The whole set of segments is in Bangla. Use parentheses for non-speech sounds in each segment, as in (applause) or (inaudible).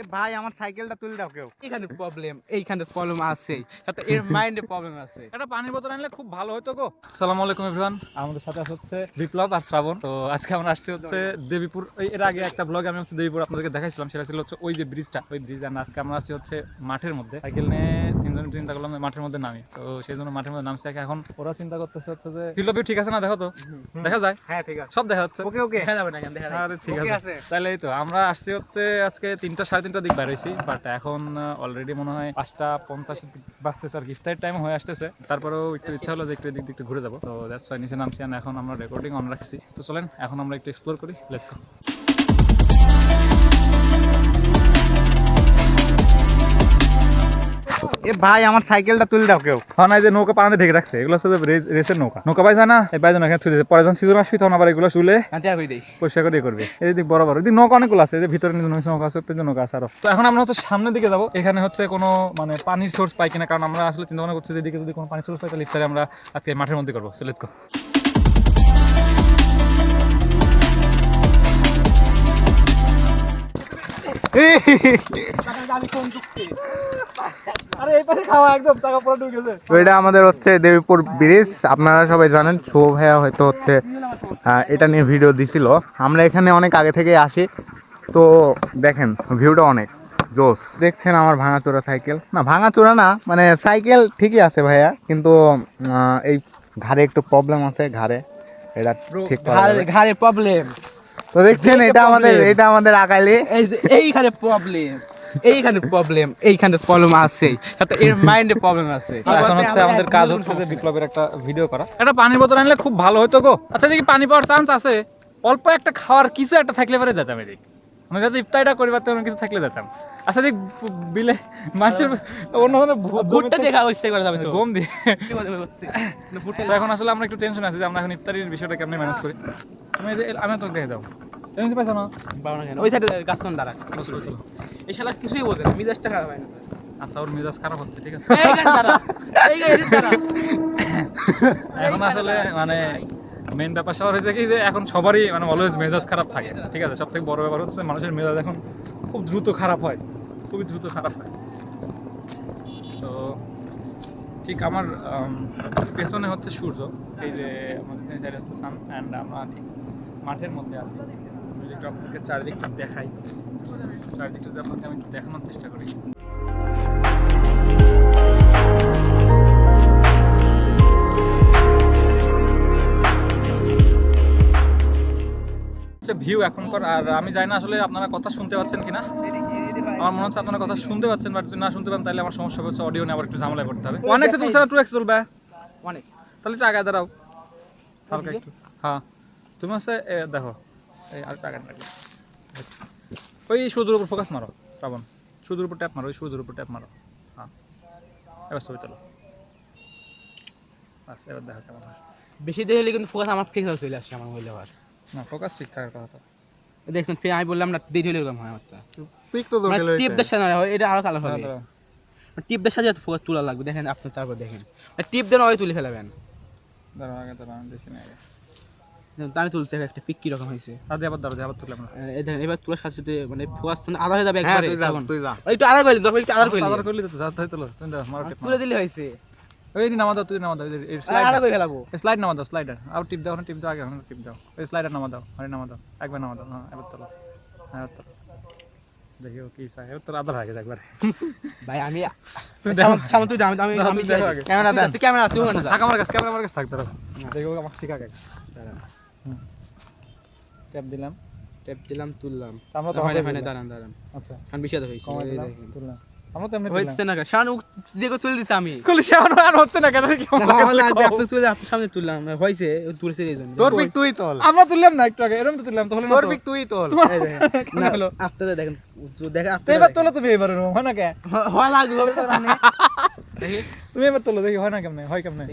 এ ভাই আমার সাইকেলটা তুলে দাও কেউ। এইখানে প্রবলেম এইখানে প্রবলেম আছে সাথে এর মাইন্ডে প্রবলেম আছে। একটা পানির বোতল আনলে খুব ভালো হতো গো। সালাম আলাইকুম এভরিওয়ান আমাদের সাথে হচ্ছে বিপ্লব আর শ্রাবণ। তো আজকে আমরা আসছি হচ্ছে দেবীপুর। এর আগে একটা ব্লগে আমি হচ্ছে দেবীপুর আপনাদেরকে দেখাইছিলাম সেটা ছিল হচ্ছে ওই যে ব্রিজটা ওই ব্রিজ আর আজকে আমরা আসছি হচ্ছে মাঠের মধ্যে। সাইকেল নিয়ে তিনজন চিন্তা করলাম মাঠের মধ্যে নামি। তো সেই জন্য মাঠের মধ্যে নামছি এখন ওরা চিন্তা করতেছে হচ্ছে যে বিপ্লব ঠিক আছে না? দেখো তো? দেখা যায়? হ্যাঁ ঠিক আছে। সব দেখা যাচ্ছে। ওকে ওকে। দেখা যাবে না দেখা যাবে। ঠিক আছে। আছে। তাহলে এই তো আমরা আসছি হচ্ছে আজকে তিনটা সাড়ে তিনটা দিক বের হয়েছি বাট এখন অলরেডি মনে হয় পাঁচটা পঞ্চাশ বাজতেছে আর গিফটের টাইম হয়ে আসতেছে। তারপরেও একটু ইচ্ছা হলো যে একটু এদিক একটু ঘুরে যাব। তো দ্যাটস নিচে নামছি এখন আমরা রেকর্ডিং অন রাখছি। তো চলেন, এখন আমরা একটু এক্সপ্লোর করি। লেটস গো এ ভাই আমার সাইকেলটা তুলে দাও কেউ। হ্যাঁ এই যে নৌকা পানিতে ঢেকে রাখছে এগুলো হচ্ছে রেস- রেসের নৌকা। নৌকা পাইছে না? এই পাইছে না দিয়েছে। পরে যখন সিজন আসবি তখন আবার এগুলো দেই। পরিষ্কার করে করবে। এই দিক বড় বড় এদিক নৌকা অনেকগুলো আছে যে ভিতরে নৌকা আছে পেছনে নৌকা আছে আরও। তো এখন আমরা হচ্ছে সামনের দিকে যাব। এখানে হচ্ছে কোনো মানে পানির সোর্স পাই কিনা কারণ আমরা আসলে চিন্তা ভাবনা করছি যে এদিকে যদি কোনো পানির সোর্স পাই তাহলে ইফতারে আমরা আজকে মাঠের মধ্যে করব। লেটস গো এটা আমাদের হচ্ছে দেবীপুর ব্রিজ। আপনারা সবাই জানেন, শুভ ভাইয়া হয়তো হচ্ছে এটা নিয়ে ভিডিও দিছিল। আমরা এখানে অনেক আগে থেকে আসি। তো দেখেন ভিউটা অনেক। জোস। দেখছেন আমার ভাঙাচোরা সাইকেল না, ভাঙাচোরা না মানে সাইকেল ঠিকই আছে ভাইয়া, কিন্তু এই ঘাড়ে একটু প্রবলেম আছে, ঘাড়ে। এটা ঠিক। ঘাড়ে প্রবলেম তো দেখছেন এটা আমাদের। এটা আমাদের আকালি এই যে এইখানে প্রবলেম এইখানে প্রবলেম এইখানে প্রবলেম আছে সাথে এর মাইন্ডে প্রবলেম আছে। এখন হচ্ছে আমাদের কাজ হচ্ছে যে বিপ্লবের একটা ভিডিও করা। একটা পানির বোতল আনলে খুব ভালো হতো গো। আচ্ছা দেখি পানি পাওয়ার চান্স আছে। অল্প একটা খাওয়ার কিছু একটা থাকলে পরে যেতাম এদিক। মানে যাতে ইফতারিটা করি পারতাম কিছু থাকলে যেতাম। আচ্ছা দেখ বিলে মাছের অন্য ধরনের ভুট্টা দেখা হইতে করে যাবে গম দিয়ে। এখন আসলে আমরা একটু টেনশন আছি যে আমরা এখন ইফতারির বিষয়টা কেমনে ম্যানেজ করি। তুমি এই যে আমি তোকে দেখে দাও তুমি পাইছো না? পাবো না কেন? ওই সাইডে গাছন দাঁড়া বসো, বসো। এই শালা কিছুই বোঝে না মিজাজটা খারাপ হয় না। আচ্ছা ওর মেজাজ খারাপ হচ্ছে ঠিক আছে। এখন আসলে মানে মেন ব্যাপার সবার হয়েছে কি যে এখন সবারই মানে অলওয়েজ মেজাজ খারাপ থাকে ঠিক আছে? সব থেকে বড় ব্যাপার হচ্ছে মানুষের মেজাজ এখন খুব দ্রুত খারাপ হয় খুবই দ্রুত খারাপ হয়। সো ঠিক আমার পেছনে হচ্ছে সূর্য এই যে আমাদের হচ্ছে সান অ্যান্ড আমরা ঠিক মাঠের মধ্যে আছি। যদি একটু আপনাদেরকে চারিদিকটা দেখাই। চারিদিকটা যদি আপনাকে আমি একটু দেখানোর চেষ্টা করি। হচ্ছে ভিউ এখনকার আর আমি জানি না আসলে আপনারা কথা শুনতে পাচ্ছেন কিনা। আমার মনে হচ্ছে আপনারা কথা শুনতে পাচ্ছেন বাট যদি না শুনতে পান তাহলে আমার সমস্যা হচ্ছে অডিও নিয়ে আবার একটু ঝামেলায় করতে হবে। ওয়ান এক্সে তুলছে না টু এক্স তুলবে অনেক তাহলে একটু আগে দাঁড়াও। হালকা একটু। হ্যাঁ। তুমি হচ্ছে দেখো। এই আর টাকা রাখবে ওই সুদূর উপর ফোকাস মারো শ্রাবণ। উপর ট্যাপ মারো ওই সুদূর উপর ট্যাপ মারো। হ্যাঁ। এবার ছবি তোলো। বাস এবার দেখো কেমন বেশি কিন্তু ফোকাস আমার ফিক্স চলে আসছে আমার হইলে আবার না ফোকাস ঠিক থাকার কথা তো। দেখছেন ফির আমি বললাম না দেরি হলে এরকম হয় আমারটা পিক তো মানে টিপ দেশ না হয় এটা আরও কালার হবে। দাঁড়াও, দাঁড়াও। টিপ দেশ সাথে ফোকাস তোলা লাগবে দেখেন আপনি তারপর দেখেন। টিপ দেন ওই তুলে ফেলাবেন। দাঁড়াও আগে দাঁড়াও আমি দেখি না আমি তুলতে একটা পিক কি রকম হয়েছে? আর আবার দাঁড়াও দিয়ে আবার তুললাম না। দেখেন এবার তোলার সাথে সাথে মানে আধা হয়ে যাবে হ্যাঁ একবারে তুই যা তখন। তুই যা। একটু আধার করে দিন একটু আধার করে আবার দিন করলি তো যা তাই তোলো। তুমি দাও মারো টিপ তুলে দিলে হয়েছে। ওই দিন নামা দাও তুই নামা দাও এই আধার করে ফেলাবো? স্লাইড নামা দাও স্লাইডার আর টিপ দাও না টিপ দাও আগে টিপ দাও। ওই স্লাইডার নামা দাও আরে নামা দাও একবার নামা দাও হ্যাঁ এবার তোলো। হ্যাঁ এবার তোলো। দেখি ও কি চাই এবার তোর আধার আগে একবার। ভাই আমি। সামনে- তুই আমি আমি। ক্যামেরা দেন। তুই ক্যামেরা তুই (laughs) ওখানে থাক আমার কাছে ক্যামেরা আমার কাছে থাক দাঁড়াও দেখি আমার শিখা আগে ট্যাপ দিলাম। টেপ দিলাম তুললাম। আমরা তো হয় না দাঁড়ান দাঁড়ান। আচ্ছা। কারণ বেশি আদা হয়েছে কমাই দিলাম তুললাম। আমরা তো এমনি তুললাম। না শান দিকে তুলে দিতে আমি। কলি সে আর আর হচ্ছে না কেন? কি লাগবে আপনি তুলে আপনার সামনে তুললাম। হয়েছে ও এই জন্য তোর পিক তুই তোল। আমরা তুললাম না একটু আগে এরকম তো তুললাম তাহলে না তোর পিক তুই তোল। (laughs) না হলো? আপনাদের দেখেন দেখেন তো এবার তোলো তুমি এবার হয় না কে হয় মানে। (laughs) দেখি। তুমি এবার তোলো দেখি হয় না কেমনে হয় কেমনে?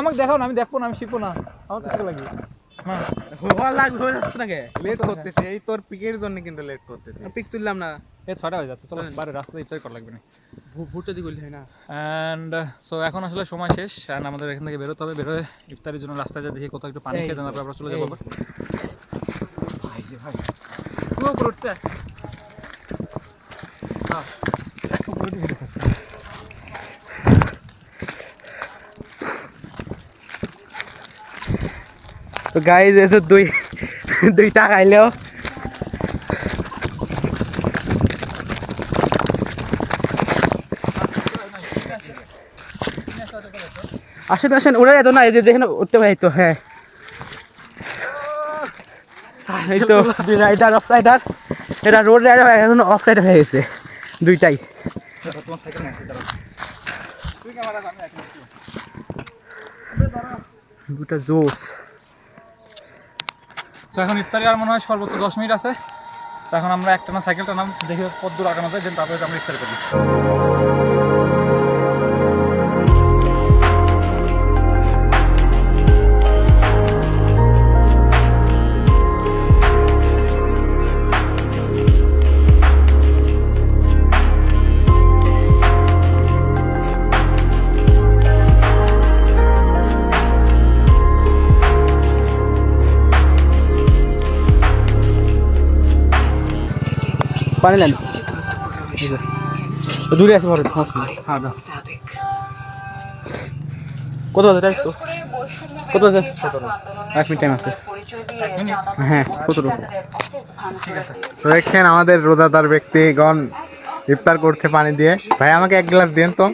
আমাকে দেখাও না আমি দেখব না আমি শিখব না। আমার কাছে লাগবে। হয় লাগবে হবে আসছে লেট করতেছে এই তোর পিকের জন্য কিন্তু লেট করতেছে। পিক তুললাম না। এই ছটা হয়ে যাচ্ছে চলো বাইরে রাস্তায় ইফতার করা লাগবে না ভুট্টা দিয়ে করলে হয় না। অ্যান্ড সো এখন আসলে সময় শেষ অ্যান্ড আমাদের এখান থেকে বেরোতে হবে বেরোয় ইফতারের জন্য রাস্তায় যা দেখি কোথাও একটু পানি খেয়ে তারপর আমরা চলে যাব। ভাই ভাই। তুমি উঠতে। গাইজ এসে দুই, দুইটা টাকা আইলেও আসেন আসেন ওরা এত না, এই যে যেখানে উঠতে তো হ্যাঁ। এই তো রাইডার অফ রাইডার এটা রোড রাইডার এখন অফ রাইডার হয়ে গেছে, দুইটাই। দুটা জোস। তো এখন ইফতারি আর মনে হয় সর্বোচ্চ দশ মিনিট আছে। তো এখন আমরা একটা না সাইকেলটা নাম দেখে পদ্মুর আগানো যায় দেন তারপরে আমরা ইফতারি করি পানি নেন দূরে আছে ভরে হ্যাঁ দাও। কত আছে টাইম তো? কত আছে এক মিনিট টাইম আছে। হ্যাঁ কত দেখছেন আমাদের রোদাদার ব্যক্তিগণ ইফতার করছে পানি দিয়ে। ভাই আমাকে এক গ্লাস দিন তো।